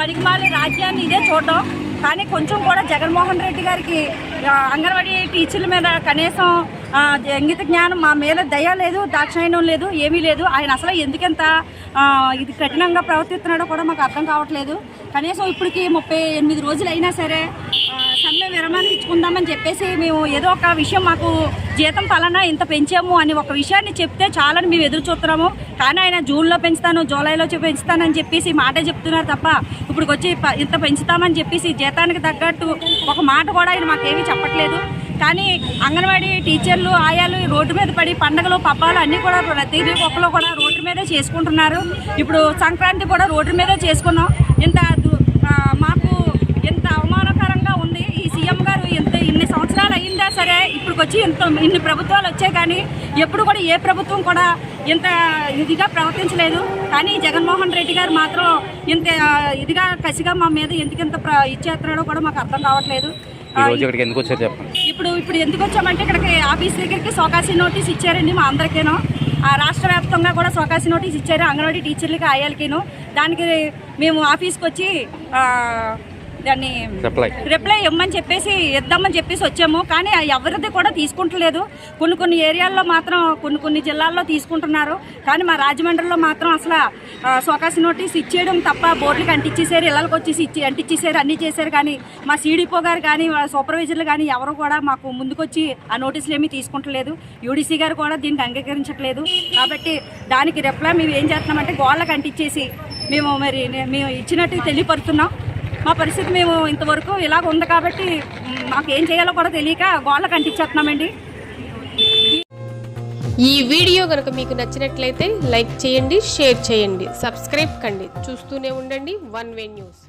పనికిమాలి రాజ్యాన్ని ఇదే చూడడం. కానీ కొంచెం కూడా జగన్మోహన్ రెడ్డి గారికి అంగన్వాడీ టీచర్ల మీద కనీసం ఇంగిత జ్ఞానం మా మీద దయ లేదు దాక్షాయణం లేదు ఏమీ లేదు. ఆయన అసలు ఎందుకంత ఇది కఠినంగా ప్రవర్తిస్తున్నాడో కూడా మాకు అర్థం కావట్లేదు. కనీసం ఇప్పటికి ముప్పై ఎనిమిది రోజులు అయినా సరే సమ్మె విరమణ ఇచ్చుకుందామని చెప్పేసి మేము ఏదో ఒక విషయం మాకు జీతం పలానా ఇంత పెంచాము అని ఒక విషయాన్ని చెప్తే చాలని మేము ఎదురు చూస్తున్నాము. కానీ ఆయన జూన్లో పెంచుతాను జూలైలో పెంచుతానని చెప్పేసి మాట చెప్తున్నారు తప్ప ఇప్పుడు వచ్చి ప- ఇంత పెంచుతామని చెప్పేసి జీతానికి తగ్గట్టు ఒక మాట కూడా ఆయన మాకేమీ చెప్పట్లేదు. కానీ అంగన్వాడీ టీచర్లు ఆయాలు రోడ్డు మీద పడి పండగలు పబ్బాలు అన్నీ కూడా ప్రతి ఒక్కరు కూడా రోడ్డు మీదే చేసుకుంటున్నారు. ఇప్పుడు సంక్రాంతి కూడా రోడ్డు మీదే చేసుకున్నాం. ఇంత దు- ఆ, మాకు ఎంత అవమానకరంగా ఉంది ఈ సీఎం గారు ఇంత ఇన్ని సంవత్సరాలు అయిందా సరే ఇప్పుడు వచ్చి ఇంత ఇన్ని ప్రభుత్వాలు వచ్చాయి కానీ ఎప్పుడు కూడా ఏ ప్రభుత్వం కూడా ఇంత ఇదిగా ప్రవర్తించలేదు. కానీ జగన్మోహన్ రెడ్డి గారు మాత్రం ఇంత ఇదిగా కసిగా మా మీద ఎందుకు ఇంత ప్ర- ఇచ్చేస్తున్నాడో కూడా మాకు అర్థం కావట్లేదు. ఇప్పుడు ఇప్పుడు ఎందుకు వచ్చామంటే ఇక్కడికి ఆఫీస్ దగ్గరికి సోకాసి నోటీస్ ఇచ్చారండి మా అందరికీను. ఆ రాష్ట్ర వ్యాప్తంగా కూడా సోకాసి నోటీస్ ఇచ్చారు అంగన్వాడీ టీచర్లకి ఆయాలకిను దానికి మేము ఆఫీస్కి వచ్చి దాన్ని రిప్లై రిప్లై ఇవ్వమని చెప్పేసి ఇద్దామని చెప్పేసి వచ్చాము. కానీ ఎవరిది కూడా తీసుకుంటలేదు. కొన్ని కొన్ని ఏరియాల్లో మాత్రం కొన్ని కొన్ని జిల్లాల్లో తీసుకుంటున్నారు. కానీ మా రాజమండ్రిలో మాత్రం అసలు సోకాసి నోటీస్ ఇచ్చేయడం తప్ప బోర్డులకు అంటించేసారు ఇళ్ళకి వచ్చేసి ఇచ్చి అంటించేసారు అన్నీ చేశారు. కానీ మా సీడీపో గారు కానీ మా సూపర్వైజర్లు కానీ ఎవరు కూడా మాకు ముందుకొచ్చి ఆ నోటీసులు ఏమీ తీసుకుంటలేదు. యూడీసీ గారు కూడా దీనికి అంగీకరించట్లేదు. కాబట్టి దానికి రిప్లై మేము ఏం చేస్తున్నామంటే గోళ్ళకి అంటించేసి మేము మరి మేము ఇచ్చినట్టు తెలియపరుస్తున్నాం మా పరిస్థితి మేము ఇంతవరకు ఇలాగ ఉంది కాబట్టి మాకు ఏం చేయాలో కూడా తెలియక గోళ్ళ అంటించేస్తున్నామండి ఈ వీడియో కనుక మీకు నచ్చినట్లయితే లైక్ చేయండి షేర్ చేయండి సబ్స్క్రైబ్ కండి. చూస్తూనే ఉండండి వన్ వే న్యూస్.